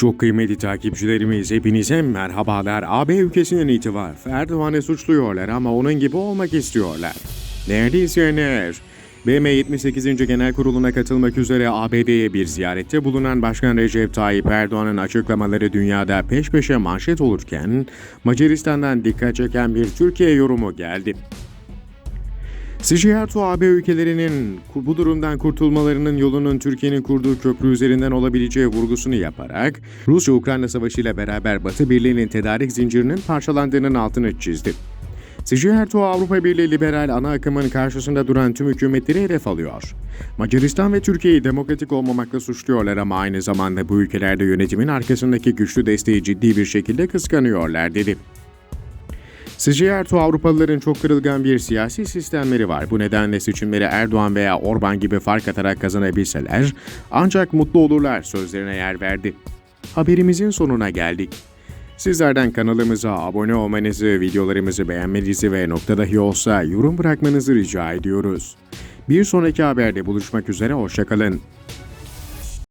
Çok kıymetli takipçilerimiz hepinize merhabalar. AB ülkesinin itiraf Erdoğan'ı suçluyorlar ama onun gibi olmak istiyorlar. Değerli izleyenler, BM 78. Genel Kurulu'na katılmak üzere ABD'ye bir ziyarette bulunan Başkan Recep Tayyip Erdoğan'ın açıklamaları dünyada peş peşe manşet olurken, Macaristan'dan dikkat çeken bir Türkiye yorumu geldi. Sijerto AB ülkelerinin bu durumdan kurtulmalarının yolunun Türkiye'nin kurduğu köprü üzerinden olabileceği vurgusunu yaparak Rusya-Ukrayna Savaşı ile beraber Batı Birliği'nin tedarik zincirinin parçalandığının altını çizdi. Sijerto Avrupa Birliği liberal ana akımın karşısında duran tüm hükümetleri hedef alıyor. Macaristan ve Türkiye'yi demokratik olmamakla suçluyorlar ama aynı zamanda bu ülkelerde yönetimin arkasındaki güçlü desteği ciddi bir şekilde kıskanıyorlar dedi. Sijerto Avrupalıların çok kırılgan bir siyasi sistemleri var. Bu nedenle seçimleri Erdoğan veya Orban gibi fark atarak kazanabilseler ancak mutlu olurlar sözlerine yer verdi. Haberimizin sonuna geldik. Sizlerden kanalımıza abone olmanızı, videolarımızı beğenmenizi ve nokta dahi olsa yorum bırakmanızı rica ediyoruz. Bir sonraki haberde buluşmak üzere, hoşçakalın.